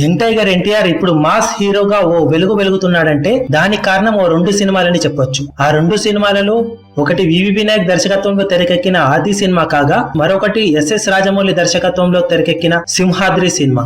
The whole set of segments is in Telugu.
యంగ్ టైగర్ ఎన్టీఆర్ ఇప్పుడు మాస్ హీరోగా ఓ వెలుగు వెలుగుతున్నాడంటే దానికి కారణం ఓ రెండు సినిమాలని చెప్పొచ్చు. ఆ రెండు సినిమాలలో ఒకటి వివి వినాయక్ దర్శకత్వంలో తెరకెక్కిన ఆది సినిమా కాగా మరొకటి ఎస్ఎస్ రాజమౌళి దర్శకత్వంలో తెరకెక్కిన సింహాద్రి సినిమా.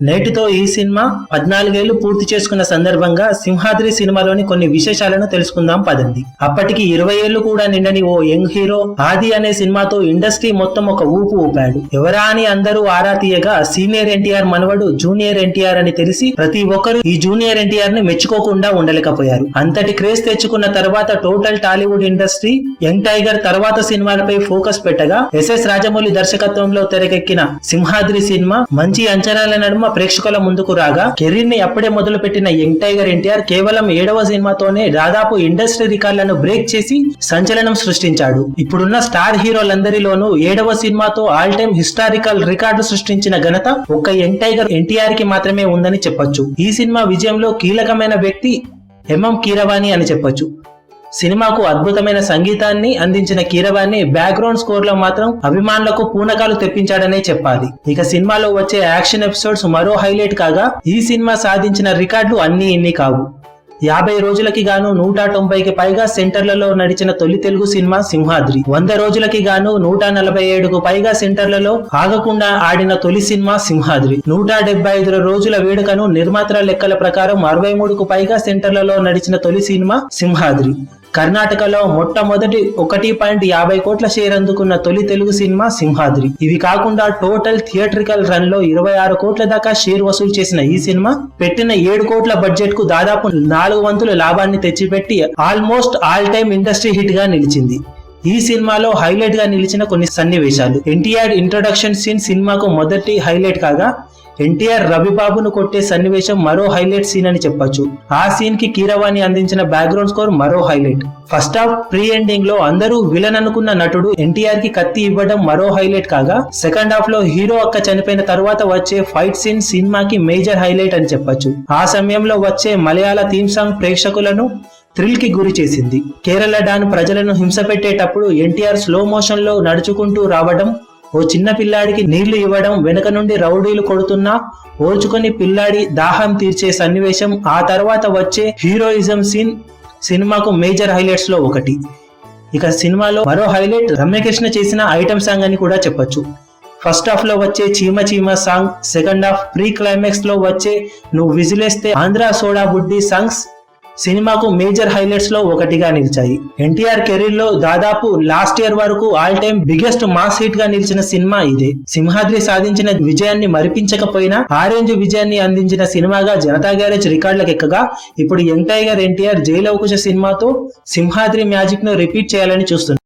నేటితో ఈ సినిమా పద్నాలుగేళ్ళు పూర్తి చేసుకున్న సందర్భంగా సింహాద్రి సినిమాలోని కొన్ని విశేషాలను తెలుసుకుందాం పదండి. అప్పటికి ఇరవై ఏళ్ళు కూడా నిండని ఓ యంగ్ హీరో ఆది అనే సినిమాతో ఇండస్ట్రీ మొత్తం ఒక ఊపు ఊపాడు. ఎవరా అని అందరూ ఆరా తీయగా సీనియర్ ఎన్టీఆర్ మనవడు జూనియర్ ఎన్టీఆర్ అని తెలిసి ప్రతి ఒక్కరూ ఈ జూనియర్ ఎన్టీఆర్ని మెచ్చుకోకుండా ఉండలేకపోయారు. అంతటి క్రేజ్ తెచ్చుకున్న తర్వాత total Tollywood industry young tiger తర్వాత సినిమాలపై ఫోకస్ పెట్టగా ఎస్ఎస్ రాజమౌళి దర్శకత్వంలో తెరకెక్కిన సింహాద్రి సినిమా మంచి అంచనాల నడుమ ప్రేక్షకుల ముందుకు రాగా కెరీర్ని అప్పుడే మొదలు పెట్టిన యంగ్ టైగర్ ఎన్టీఆర్ కేవలం ఏడవ సినిమాతోనే దాదాపు ఇండస్ట్రీ రికార్డులను బ్రేక్ చేసి సంచలనం సృష్టించాడు. ఇప్పుడున్న స్టార్ హీరోలందరిలోనూ ఏడవ సినిమాతో ఆల్ టైమ్ హిస్టారికల్ రికార్డు సృష్టించిన ఘనత ఒక్క యంగ్ టైగర్ ఎన్టీఆర్కి మాత్రమే ఉందని చెప్పొచ్చు. ఈ సినిమా విజయంలో కీలకమైన వ్యక్తి ఎంఎం కీరవాణి అని చెప్పొచ్చు. సినిమాకు అద్భుతమైన సంగీతాన్ని అందించిన కీరవాణి బ్యాక్గ్రౌండ్ స్కోర్లో మాత్రం అభిమానులకు పూనకాలు తెప్పించాడనే చెప్పాలి. ఇక సినిమాలో వచ్చే యాక్షన్ ఎపిసోడ్స్ మరో హైలైట్ కాగా ఈ సినిమా సాధించిన రికార్డులు అన్ని ఇన్ని కావు. యాభై రోజులకి గాను నూట తొంభైకి పైగా సెంటర్లలో నడిచిన తొలి తెలుగు సినిమా సింహాద్రి. వంద రోజులకి గాను నూట నలభై ఏడుకు పైగా సెంటర్లలో ఆగకుండా ఆడిన తొలి సినిమా సింహాద్రి. నూట డెబ్బై ఐదు రోజుల వేడుకను నిర్మాతల లెక్కల ప్రకారం అరవై మూడుకు పైగా సెంటర్లలో నడిచిన తొలి సినిమా సింహాద్రి. కర్ణాటకలో మొట్టమొదటి ఒకటి పాయింట్ యాభై కోట్ల షేర్ అందుకున్న తొలి తెలుగు సినిమా సింహాద్రి. ఇవి కాకుండా టోటల్ థియేట్రికల్ రన్లో ఇరవై ఆరు కోట్ల దాకా షేర్ వసూలు చేసిన ఈ సినిమా పెట్టిన ఏడు కోట్ల బడ్జెట్కు దాదాపు నాలుగు వంతుల లాభాన్ని తెచ్చిపెట్టి ఆల్మోస్ట్ ఆల్ టైమ్ ఇండస్ట్రీ హిట్గా నిలిచింది. ఈ సినిమాలో హైలైట్గా నిలిచిన కొన్ని సన్నివేశాలు. ఎన్టీఆర్ ఇంట్రొడక్షన్ సీన్ సినిమాకు మొదటి హైలైట్ కాగా ఎన్టీఆర్ రవిబాబును కొట్టే సన్నివేశం మరో హైలైట్ సీన్ అని చెప్పొచ్చు. ఆ సీన్కి కీరవాణి అందించిన బ్యాక్గ్రౌండ్ స్కోర్ మరో హైలైట్. ఫస్ట్ హాఫ్ ప్రీ ఎండింగ్లో అందరూ విలన్ అనుకున్న నటుడు ఎన్టీఆర్కి కత్తి ఇవ్వడం మరో హైలైట్ కాగా సెకండ్ హాఫ్లో హీరో అక్క చనిపోయిన తర్వాత వచ్చే ఫైట్ సీన్ సినిమాకి మేజర్ హైలైట్ అని చెప్పొచ్చు. ఆ సమయంలో వచ్చే మలయాళ థీమ్ సాంగ్ ప్రేక్షకులను థ్రిల్కి గురి చేసింది. కేరళ డాన్ ప్రజలను హింస పెట్టేటప్పుడు ఎన్టీఆర్ స్లో మోషన్లో నడుచుకుంటూ రావడం ఓ చిన్న పిల్లాడికి నీళ్ళు ఇవ్వడం వెనుక నుండి రౌడీలు కొడుతున్నా ఓర్చుకొని పిల్లాడి దాహం తీర్చే సన్నివేశం ఆ తర్వాత వచ్చే హీరోయిజం సీన్ సినిమాకు మేజర్ హైలైట్స్లో ఒకటి. ఇక సినిమాలో మరో హైలైట్ రమ్యకృష్ణ చేసిన ఐటమ్ సాంగ్ అని కూడా చెప్పొచ్చు. ఫస్ట్ హాఫ్లో వచ్చే చీమ చీమ సాంగ్ సెకండ్ హాఫ్ ప్రీ క్లైమాక్స్లో వచ్చే నువ్వు విజిలేస్తే ఆంధ్ర సోడా బుడ్డి సాంగ్స్ సినిమాకు మేజర్ హైలైట్స్లో ఒకటిగా నిలిచాయి. ఎన్టీఆర్ కెరీర్లో దాదాపు లాస్ట్ ఇయర్ వరకు ఆల్ టైమ్ బిగ్గెస్ట్ మాస్ హిట్గా నిలిచిన సినిమా ఇదే. సింహాద్రి సాధించిన విజయాన్ని మరిపించకపోయినా ఆరెంజ్ విజయాన్ని అందించిన సినిమాగా జనతా గ్యారేజ్ రికార్డులకు ఎక్కగా ఇప్పుడు యంగ్ టైగర్ ఎన్టీఆర్ జైలవకుశ సినిమాతో సింహాద్రి మ్యాజిక్ను రిపీట్ చేయాలని చూస్తున్నారు.